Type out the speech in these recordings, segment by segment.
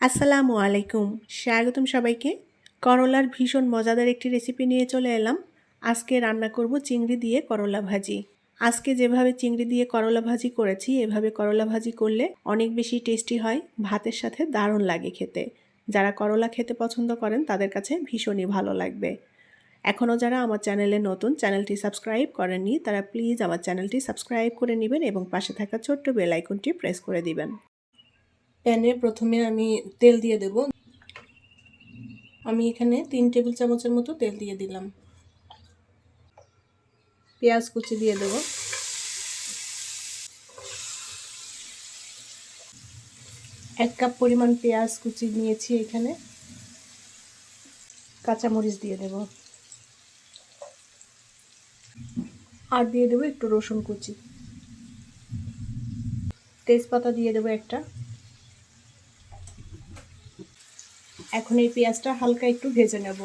আসসালামু আলাইকুম। স্বাগতম সবাইকে। করলার ভীষণ মজাদার একটি রেসিপি নিয়ে চলে এলাম। আজকে রান্না করব চিংড়ি দিয়ে করলা ভাজি। আজকে যেভাবে চিংড়ি দিয়ে করলা ভাজি করেছি, এভাবে করলা ভাজি করলে অনেক বেশি টেস্টি হয়, ভাতের সাথে দারুণ লাগে খেতে। যারা করলা খেতে পছন্দ করেন, তাদের কাছে ভীষণই ভালো লাগবে। এখনও যারা আমার চ্যানেলে নতুন চ্যানেলটি সাবস্ক্রাইব করেননি, তারা প্লিজ আমার চ্যানেলটি সাবস্ক্রাইব করে নেবেন এবং পাশে থাকা ছোট্ট বেল আইকনটি প্রেস করে দিবেন। প্যানে প্রথমে আমি তেল দিয়ে দেব। আমি এখানে তিন টেবিল চামচের মতো তেল দিয়ে দিলাম। পেঁয়াজ কুচি দিয়ে দেব। এক কাপ পরিমাণ পেঁয়াজ কুচি নিয়েছি এখানে। কাঁচামরিচ দিয়ে দেব। আর দিয়ে দেবো একটু রসুন কুচি। তেজপাতা দিয়ে দেবো একটা। এখন এই পেঁয়াজটা হালকা একটু ভেজে নেব।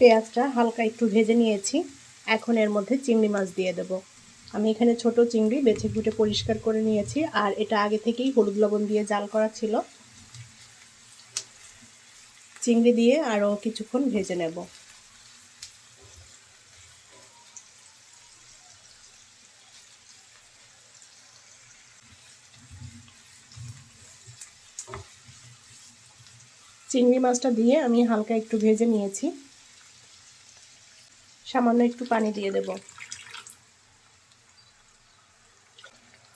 পেঁয়াজটা হালকা একটু ভেজে নিয়েছি। এখন এর মধ্যে চিংড়ি মাছ দিয়ে দেব। আমি এখানে ছোট চিংড়ি বেছে ফুটে পরিষ্কার করে নিয়েছি। আর এটা আগে থেকেই হলুদ লবণ দিয়ে জাল করা ছিল। চিংড়ি দিয়ে আরও কিছুক্ষণ ভেজে নেব। চিংড়ি মাছটা দিয়ে আমি হালকা একটু ভেজে নিয়েছি। সামান্য একটু পানি দিয়ে দেব।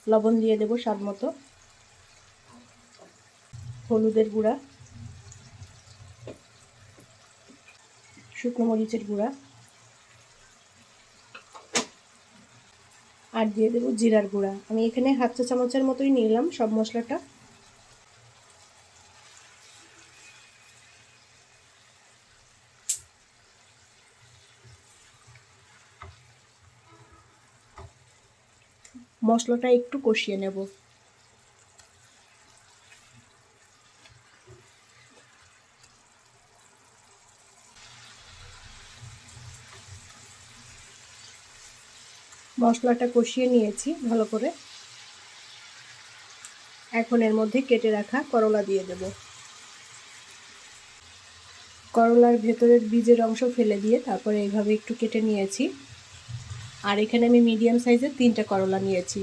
লবণ দিয়ে দেব স্বাদ মতো। হলুদের গুঁড়া। শুকনো মরিচের গুঁড়া। আর দিয়ে দেবো জিরার গুঁড়া। আমি এখানে হাফ চা চামচের মতোই নিলাম সব মশলাটা। মশলাটা একটু কষিয়ে নেব। মশলাটা কষিয়ে নিয়েছি ভালো করে। এখন এর মধ্যে কেটে রাখা করলা দিয়ে দেব। করলার ভেতরের বীজের অংশ ফেলে দিয়ে তারপরে এইভাবে একটু কেটে নিয়েছি। আর এখানে আমি মিডিয়াম সাইজের তিনটা করলা নিয়েছি।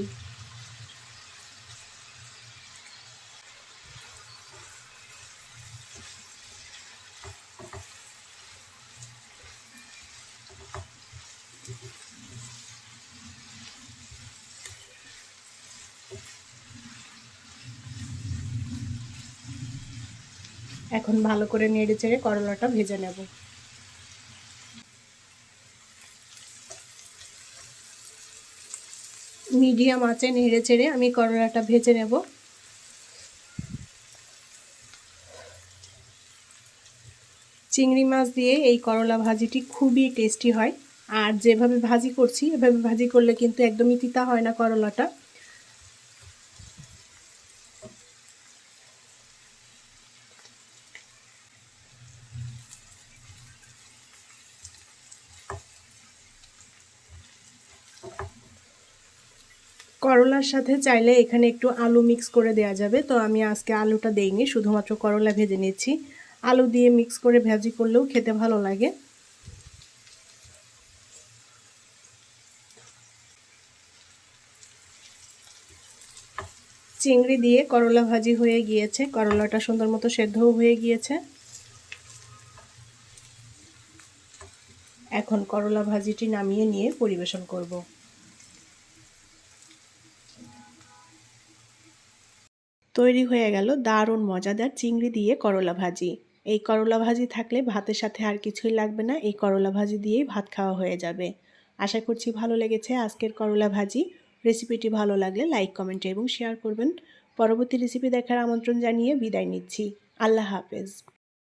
এখন ভালো করে নেড়ে চেড়ে করলাটা ভেজে নেব। মিডিয়াম আঁচে নেড়ে চেড়ে আমি করলাটা ভেজে নেব। চিংড়ি মাছ দিয়ে এই করলা ভাজিটি খুবই টেস্টি হয়। আর যেভাবে ভাজি করছি, এভাবে ভাজি করলে কিন্তু একদমই তিতা হয় না করলাটা। করলার সাথে চাইলে এখানে একটু আলু মিক্স করে দেওয়া যাবে। তো আমি আজকে আলুটা দেইনি, শুধুমাত্র করলা ভেজে নিচ্ছি। আলু দিয়ে মিক্স করে ভাজি করলেও খেতে ভালো লাগে। চিংড়ি দিয়ে করলা ভাজি হয়ে গিয়েছে। করলাটা সুন্দর মতো সেদ্ধও হয়ে গিয়েছে। এখন করলা ভাজিটি নামিয়ে নিয়ে পরিবেশন করব। তৈরি হয়ে গেল দারুণ মজাদার চিংড়ি দিয়ে করলা ভাজি। এই করলা ভাজি থাকলে ভাতের সাথে আর কিছুই লাগবে না, এই করলা ভাজি দিয়েই ভাত খাওয়া হয়ে যাবে। আশা করছি ভালো লেগেছে আজকের করলা ভাজি। রেসিপিটি ভালো লাগলে লাইক, কমেন্ট এবং শেয়ার করবেন। পরবর্তী রেসিপি দেখার আমন্ত্রণ জানিয়ে বিদায় নিচ্ছি। আল্লাহ হাফেজ।